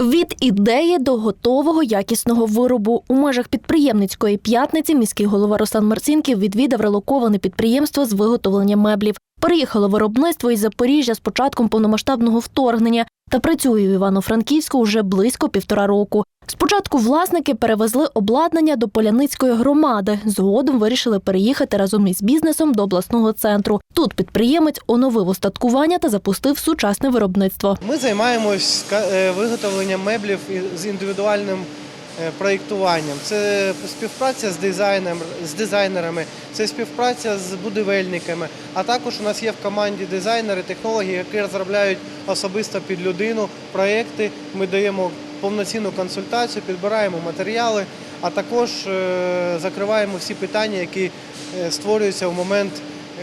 Від ідеї до готового якісного виробу у межах підприємницької п'ятниці міський голова Руслан Марцінків відвідав релоковане підприємство з виготовлення меблів. Переїхало виробництво із Запоріжжя з початком повномасштабного вторгнення та працює в Івано-Франківську уже близько півтора року. Спочатку власники перевезли обладнання до Поляницької громади. Згодом вирішили переїхати разом із бізнесом до обласного центру. Тут підприємець оновив устаткування та запустив сучасне виробництво. Ми займаємось е, виготовленням меблів з індивідуальним проєктуванням. Це співпраця з дизайнером, з дизайнерами, це співпраця з будівельниками. А також у нас є в команді дизайнери, технологи, які розробляють особисто під людину проєкти. Ми даємо повноцінну консультацію, підбираємо матеріали, а також е, закриваємо всі питання, які е, створюються в момент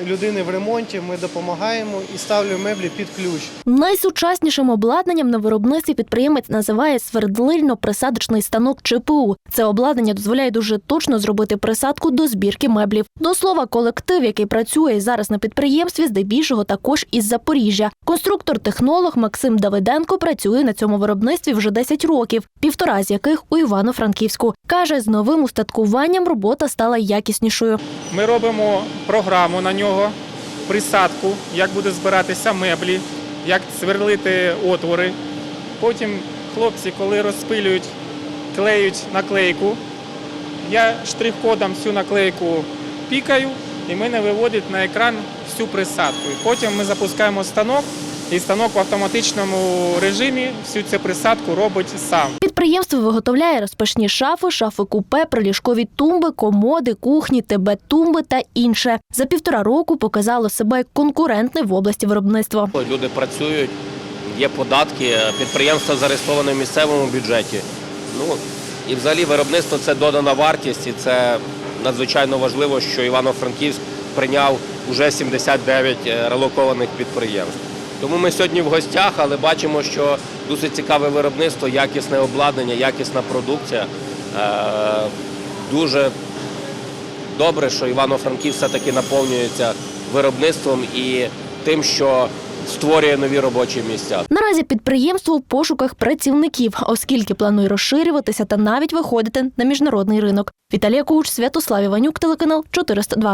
людини в ремонті. Ми допомагаємо і ставлю меблі під ключ. Найсучаснішим обладнанням на виробництві підприємець називає свердлильно-присадочний станок ЧПУ. Це обладнання дозволяє дуже точно зробити присадку до збірки меблів. До слова, колектив, який працює зараз на підприємстві, здебільшого також із Запоріжжя. Конструктор-технолог Максим Давиденко працює на цьому виробництві вже 10 років, півтора з яких у Івано-Франківську. Каже, з новим устаткуванням робота стала якіснішою. Ми робимо програму на нього, присадку, як буде збиратися меблі, як сверлити отвори. Потім хлопці, коли розпилюють, клеють наклейку, я штрих-кодом всю наклейку пікаю і мене виводить на екран всю присадку. Потім ми запускаємо станок, і станок в автоматичному режимі всю цю присадку робить сам. Підприємство виготовляє розпашні шафи, шафи купе, приліжкові тумби, комоди, кухні, ТБ-тумби та інше. За півтора року показало себе як конкурентне в області виробництва. Люди працюють, є податки, підприємство зареєстроване в місцевому бюджеті. Ну і взагалі виробництво це додана вартість, і це надзвичайно важливо, що Івано-Франківськ прийняв уже 79 релокованих підприємств. Тому ми сьогодні в гостях, але бачимо, що досить цікаве виробництво, якісне обладнання, якісна продукція. Е, Дуже добре, що Івано-Франківськ все-таки наповнюється виробництвом і тим, що створює нові робочі місця. Наразі підприємство в пошуках працівників, оскільки планує розширюватися та навіть виходити на міжнародний ринок. Віталія Куч, Святослав Іванюк, телеканал 402.